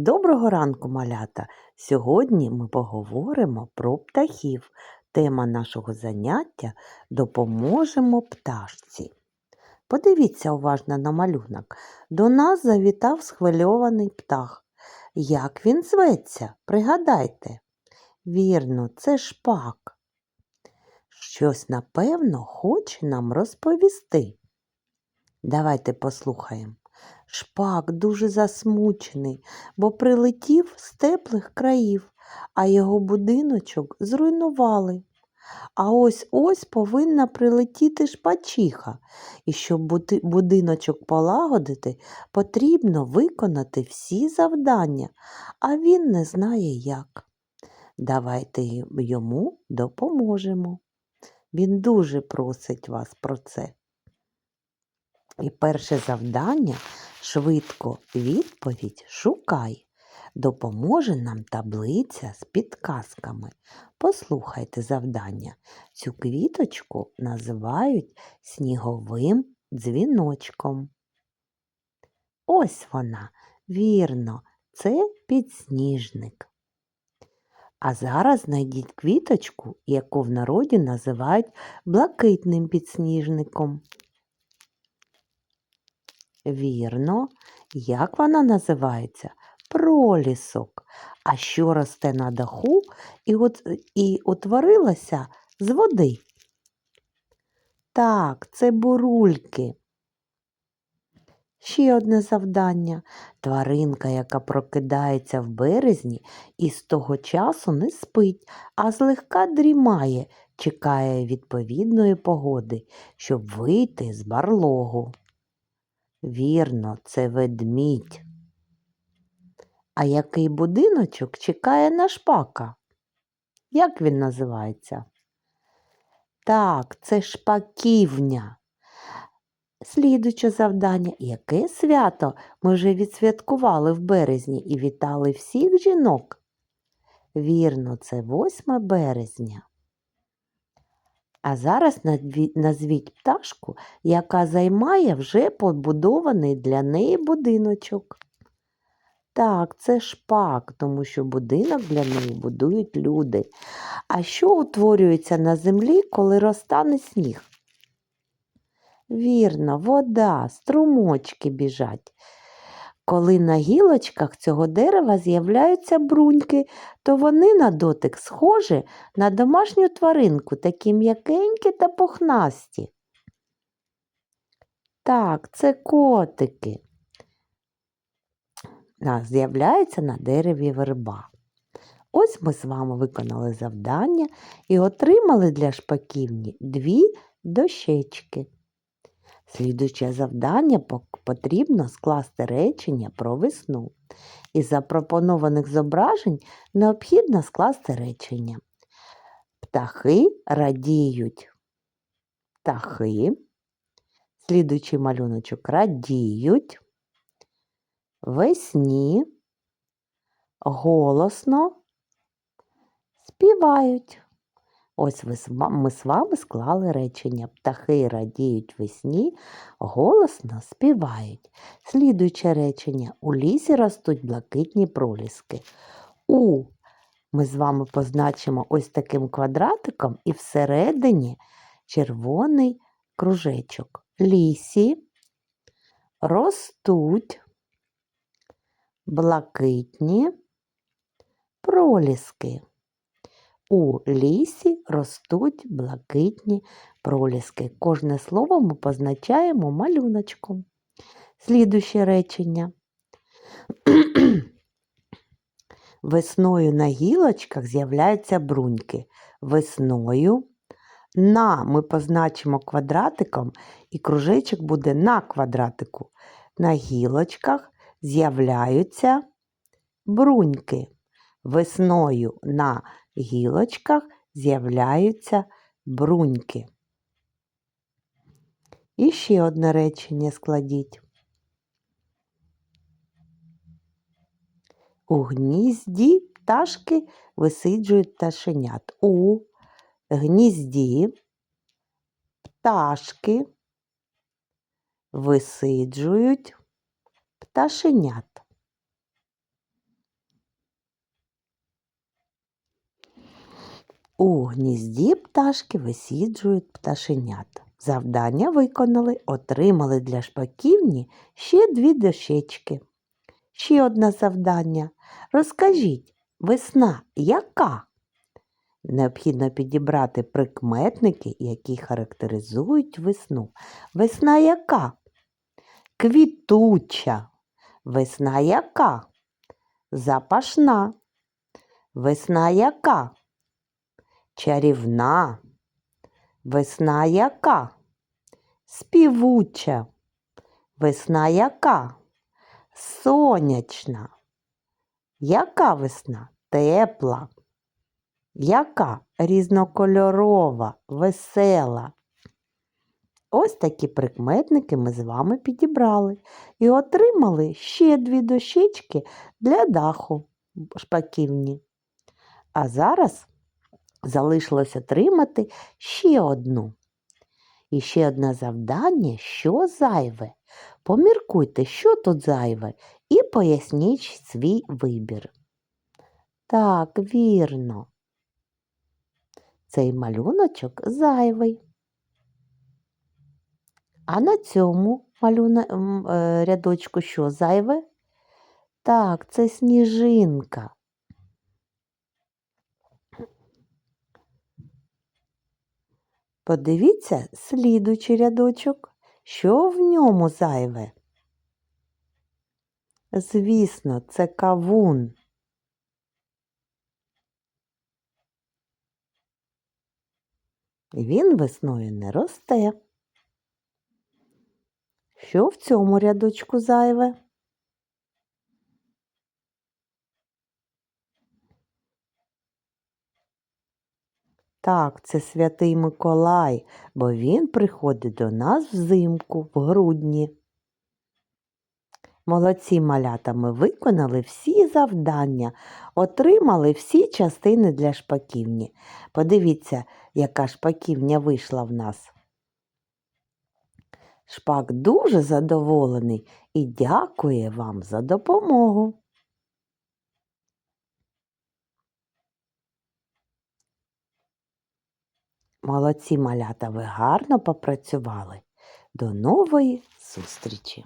Доброго ранку, малята! Сьогодні ми поговоримо про птахів. Тема нашого заняття допоможемо пташці. Подивіться уважно на малюнок. До нас завітав схвильований птах. Як він зветься? Пригадайте. Вірно, це шпак. Щось, напевно, хоче нам розповісти. Давайте послухаємо. Шпак дуже засмучений, бо прилетів з теплих країв, а його будиночок зруйнували. А ось ось повинна прилетіти шпачиха, і щоб будиночок полагодити, потрібно виконати всі завдання, а він не знає як. Давайте йому допоможемо. Він дуже просить вас про це. І перше завдання швидко відповідь шукай. Допоможе нам таблиця з підказками. Послухайте завдання. Цю квіточку називають сніговим дзвіночком. Ось вона, вірно, це підсніжник. А зараз знайдіть квіточку, яку в народі називають блакитним підсніжником. Вірно, як вона називається? Пролісок. А що росте на даху і, от, і утворилося з води? Так, це бурульки. Ще одне завдання. Тваринка, яка прокидається в березні і з того часу не спить, а злегка дрімає, чекає відповідної погоди, щоб вийти з барлогу. Вірно, це ведмідь. А який будиночок чекає на шпака? Як він називається? Так, це шпаківня. Слідуче завдання. Яке свято ми вже відсвяткували в березні і вітали всіх жінок? Вірно, це 8 березня. А зараз назвіть пташку, яка займає вже побудований для неї будиночок. Так, це шпак, тому що будинок для неї будують люди. А що утворюється на землі, коли розтане сніг? Вірно, вода, струмочки біжать. Коли на гілочках цього дерева з'являються бруньки, то вони на дотик схожі на домашню тваринку, такі м'якенькі та пухнасті. Так, це котики. А, З'являється на дереві верба. Ось ми з вами виконали завдання і отримали для шпаківні дві дощечки. Слідуюче завдання потрібно скласти речення про весну. Із запропонованих зображень необхідно скласти речення. Птахи радіють. Птахи. Слідуючий малюночок радіють. Весні. Голосно співають. Ось ми з вами склали речення. Птахи радіють весні, голосно співають. Слідуюче речення. У лісі ростуть блакитні проліски. У ми з вами позначимо ось таким квадратиком і всередині червоний кружечок. Лісі ростуть блакитні проліски. У лісі ростуть блакитні проліски. Кожне слово ми позначаємо малюночком. Слідуще речення. Весною на гілочках з'являються бруньки. Весною на ми позначимо квадратиком, і кружечок буде на квадратику. На гілочках з'являються бруньки. Весною на гілочках з'являються бруньки. І ще одне речення складіть. У гнізді пташки висиджують пташенят. У гнізді пташки висиджують пташенят. У гнізді пташки висіджують пташенят. Завдання виконали, отримали для шпаківні ще дві дощечки. Ще одне завдання. Розкажіть, весна яка? Необхідно підібрати прикметники, які характеризують весну. Весна яка? Квітуча. Весна яка? Запашна. Весна яка? Чарівна. Весна яка? Співуча. Весна яка? Сонячна. Яка весна? Тепла. Яка різнокольорова, весела. Ось такі прикметники ми з вами підібрали і отримали ще дві дощечки для даху шпаківні. А зараз залишилось отримати ще одну. І ще одне завдання, що зайве. Поміркуйте, що тут зайве, і поясніть свій вибір. Так, вірно. Цей малюночок зайвий. А на цьому малюна... е, рядочку що зайве? Так, це сніжинка. Подивіться слідучий рядочок, що в ньому зайве. Звісно, це кавун. Він весною не росте. Що в цьому рядочку зайве? Так, це святий Миколай, бо він приходить до нас взимку, в грудні. Молодці малята, ми виконали всі завдання, отримали всі частини для шпаківні. Подивіться, яка шпаківня вийшла в нас. Шпак дуже задоволений і дякує вам за допомогу. Молодці малята, ви гарно попрацювали. До нової зустрічі!